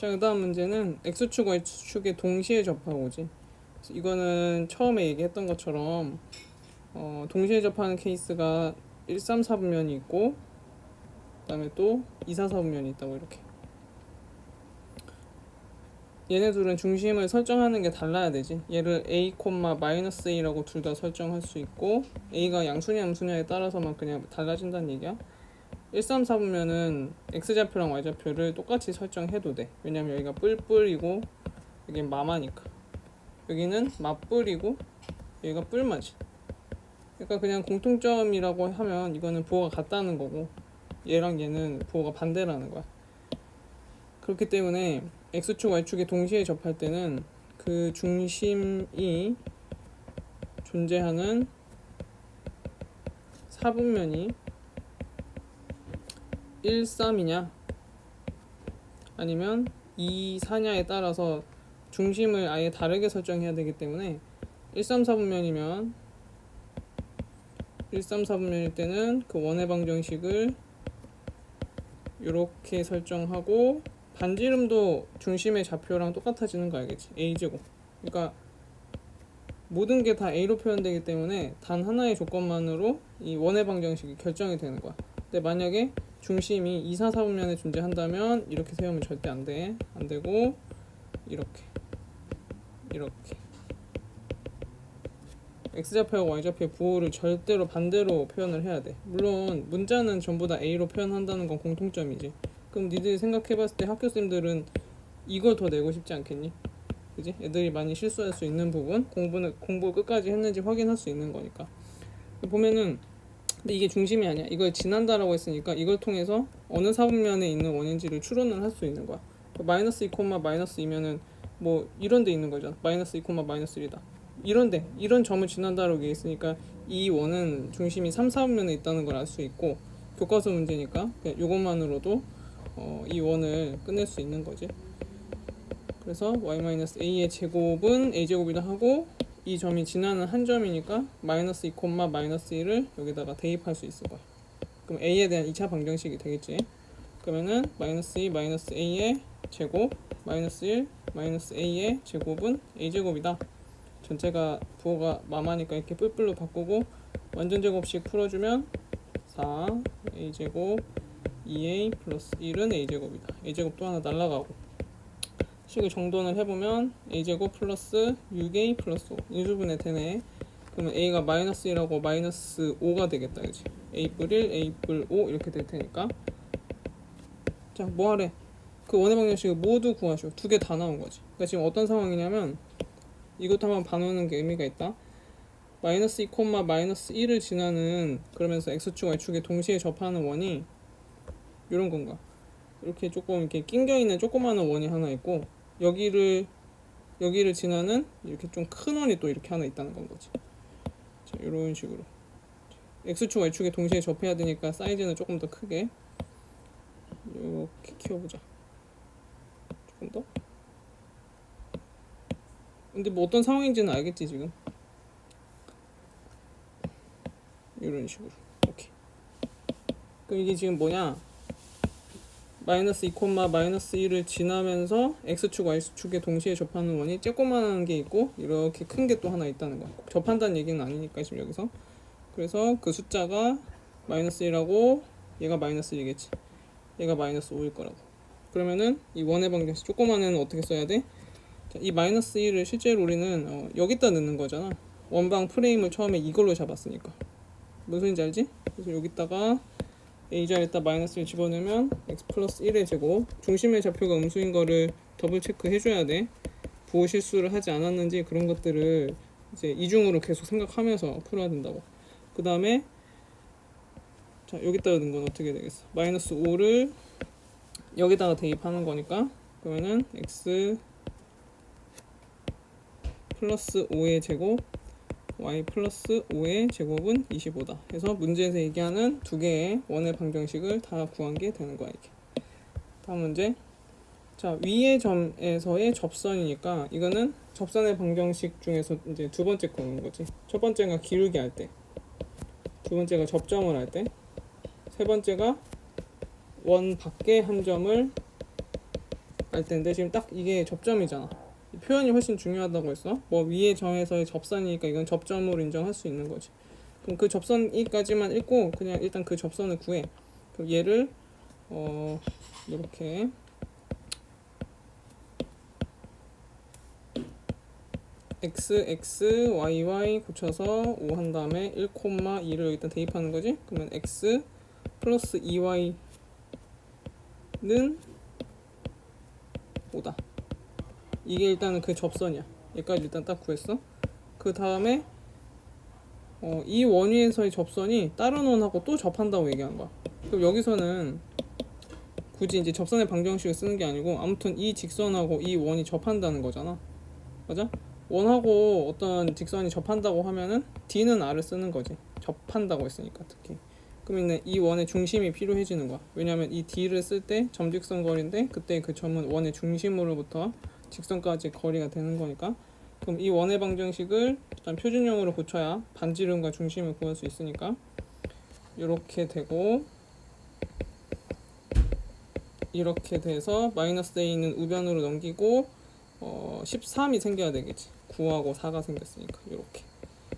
자, 그 다음 문제는 x축, y축에 동시에 접하고지. 이거는 처음에 얘기했던 것처럼 어, 동시에 접하는 케이스가 1, 3, 4분면이 있고 그 다음에 또 2, 4, 4분면이 있다고 이렇게. 얘네 둘은 중심을 설정하는 게 달라야 되지. 얘를 a, 마이너스 a라고 둘 다 설정할 수 있고 a가 양수냐 음수냐에 따라서만 그냥 달라진다는 얘기야. 1, 3, 4분면은 x좌표랑 y좌표를 똑같이 설정해도 돼. 왜냐면 여기가 뿔뿔이고 여기 마마니까. 여기는 맞뿔이고 여기가 뿔마지. 그러니까 그냥 공통점이라고 하면 이거는 부호가 같다는 거고 얘랑 얘는 부호가 반대라는 거야. 그렇기 때문에 x축, y축에 동시에 접할 때는 그 중심이 존재하는 사분면이 1, 3이냐 아니면 2, 4냐에 따라서 중심을 아예 다르게 설정해야 되기 때문에 1, 3, 4분면이면 1, 3, 4분면일 때는 그 원의 방정식을 이렇게 설정하고 반지름도 중심의 좌표랑 똑같아지는 거 알겠지? a제곱. 그러니까 모든 게 다 a로 표현되기 때문에 단 하나의 조건만으로 이 원의 방정식이 결정이 되는 거야. 근데 만약에 중심이 2, 4, 4분면에 존재한다면 이렇게 세우면 절대 안 돼. 안 되고 이렇게 이렇게 x좌표와 y좌표의 부호를 절대로 반대로 표현을 해야 돼. 물론 문자는 전부 다 a로 표현한다는 건 공통점이지. 그럼 니들이 생각해봤을 때 학교 쌤들은 이걸 더 내고 싶지 않겠니? 그지? 애들이 많이 실수할 수 있는 부분 공부는 공부 끝까지 했는지 확인할 수 있는 거니까. 보면은 근데 이게 중심이 아니야. 이걸 지난다라고 했으니까 이걸 통해서 어느 사분면에 있는 원인지를 추론을 할 수 있는 거야. 마이너스 2, 마이너스 2면은 뭐 이런 데 있는 거잖아. 마이너스 2, 마이너스 1이다. 이런 데 이런 점을 지난다라고 얘기했으니까 이 원은 중심이 3, 4분면에 있다는 걸 알 수 있고 교과서 문제니까 이것만으로도 어, 이 원을 끝낼 수 있는 거지. 그래서 y-a의 제곱은 a 제곱이라 하고 이 점이 지나는 한 점이니까 마이너스 2, 마이너스 1을 여기다가 대입할 수 있을 거야. 그럼 a에 대한 2차 방정식이 되겠지. 그러면은 마이너스 2, 마이너스 a의 제곱 마이너스 1, 마이너스 a의 제곱은 a 제곱이다. 전체가 부호가 마마니까 이렇게 뿔뿔로 바꾸고 완전 제곱식 풀어주면 4 a 제곱 2a 플러스 1은 a제곱이다. a제곱 또 하나 날라가고 식을 정돈을 해보면 a제곱 플러스 6a 플러스 5 인수분해 되네. 그러면 a가 마이너스 1하고 마이너스 5가 되겠다. 그지? a 뿔 1, a 뿔5 이렇게 될 테니까 자 뭐하래? 그 원의 방정식을 모두 구하시오. 두 개 다 나온 거지. 그러니까 지금 어떤 상황이냐면 이것도 한번 반오는 게 의미가 있다. 마이너스 2, 마이너스 1을 지나는 그러면서 x축, y축에 동시에 접하는 원이 이런 건가? 이렇게 조금 이렇게 낑겨 있는 조그마한 원이 하나 있고 여기를 여기를 지나는 이렇게 좀 큰 원이 또 이렇게 하나 있다는 건 거지. 자, 이런 식으로 x축, y축에 동시에 접해야 되니까 사이즈는 조금 더 크게 이렇게 키워보자. 조금 더. 근데 뭐 어떤 상황인지는 알겠지 지금. 이런 식으로. 오케이. 그럼 이게 지금 뭐냐? 마이너스 2, 마이너스 1을 지나면서 x축, y축에 동시에 접하는 원이 쬐꼬만한 게 있고 이렇게 큰 게 또 하나 있다는 거야. 접한다는 얘기는 아니니까 지금 여기서. 그래서 그 숫자가 마이너스 1하고 얘가 마이너스 1이겠지. 얘가 마이너스 5일 거라고. 그러면은 이 원의 방정식 조그만 애는 어떻게 써야 돼? 자, 이 마이너스 1을 실제로 우리는 어, 여기다 넣는 거잖아. 원방 프레임을 처음에 이걸로 잡았으니까. 무슨 소리인지 알지? 그래서 여기다가 a 자리에다 마이너스를 집어넣으면 x 플러스 1의 제곱. 중심의 좌표가 음수인 거를 더블 체크 해 줘야 돼. 부호 실수를 하지 않았는지 그런 것들을 이제 이중으로 계속 생각하면서 풀어야 된다고. 그 다음에 자 여기다가 넣은 건 어떻게 되겠어? 마이너스 5를 여기다가 대입하는 거니까 그러면은 x 플러스 5의 제곱 y 플러스 5의 제곱은 25다. 해서 문제에서 얘기하는 두 개의 원의 방정식을 다 구한 게 되는 거야 이게. 다음 문제. 자 위의 점에서의 접선이니까 이거는 접선의 방정식 중에서 이제 두 번째 거는 거지. 첫 번째가 기울기 할 때, 두 번째가 접점을 할 때, 세 번째가 원 밖에 한 점을 알 텐데 지금 딱 이게 접점이잖아. 이 표현이 훨씬 중요하다고 했어. 뭐 위에 점에서의 접선이니까 이건 접점으로 인정할 수 있는 거지. 그럼 그 접선이까지만 읽고 그냥 일단 그 접선을 구해. 그럼 얘를 어 이렇게 x x y y 고쳐서 5 한 다음에 1, 2를 여기다 대입하는 거지. 그러면 x 플러스 2y는 5다. 이게 일단은 그 접선이야. 여기까지 일단 딱 구했어. 그 다음에 어, 이 원위에서의 접선이 다른 원하고 또 접한다고 얘기한 거야. 그럼 여기서는 굳이 이제 접선의 방정식을 쓰는 게 아니고 아무튼 이 직선하고 이 원이 접한다는 거잖아. 맞아? 원하고 어떤 직선이 접한다고 하면은 D는 R을 쓰는 거지. 접한다고 했으니까 특히. 그러면 이 원의 중심이 필요해지는 거야. 왜냐하면 이 D를 쓸 때 점직선 거리인데 그때 그 점은 원의 중심으로부터 직선까지 거리가 되는 거니까. 그럼 이 원의 방정식을 일단 표준형으로 고쳐야 반지름과 중심을 구할 수 있으니까 이렇게 되고 이렇게 돼서 마이너스 a는 우변으로 넘기고 어 13이 생겨야 되겠지. 9하고 4가 생겼으니까 이렇게.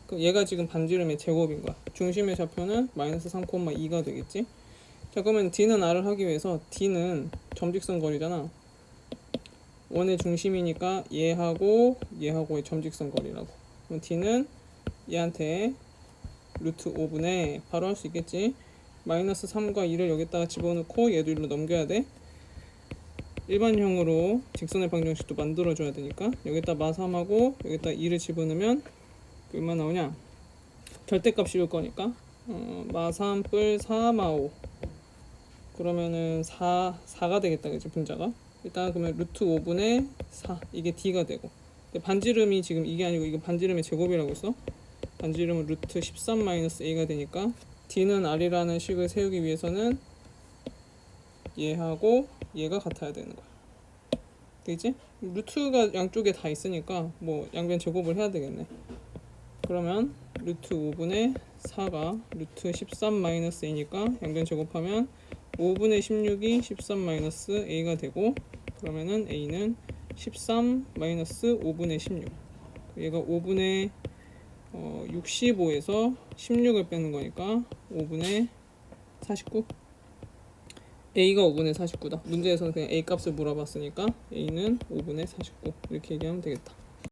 그럼 얘가 지금 반지름의 제곱인 거야. 중심의 좌표는 마이너스 3,2가 되겠지? 자 그러면 d는 r을 하기 위해서 d는 점직선 거리잖아 원의 중심이니까 얘하고 얘하고의 점직선 거리라고. 그럼 d는 얘한테 루트 5분의 바로 할 수 있겠지? 마이너스 3과 2를 여기다가 집어넣고 얘도 일로 넘겨야 돼. 일반형으로 직선의 방정식도 만들어줘야 되니까 여기다 마3하고 여기다 2를 집어넣으면 얼마 나오냐? 절대값 씌울 거니까. 어, 마3 뿔 4, 마5 그러면은 4, 4가 되겠다 그지 분자가 일단 그러면 루트 5분의 4 이게 d가 되고 반지름이 지금 이게 아니고 이거 반지름의 제곱이라고 했어 반지름은 루트 13 마이너스 a가 되니까 d는 r이라는 식을 세우기 위해서는 얘하고 얘가 같아야 되는 거야. 되지? 루트가 양쪽에 다 있으니까 뭐 양변 제곱을 해야 되겠네. 그러면 루트 5분의 4가 루트 13 마이너스 a니까 양변 제곱하면 5분의 16이 13 마이너스 a가 되고 그러면은 a는 13 마이너스 5분의 16 얘가 5분의 어, 65에서 16을 빼는 거니까 5분의 49 a가 5분의 49다. 문제에서는 그냥 a 값을 물어봤으니까 a는 5분의 49 이렇게 얘기하면 되겠다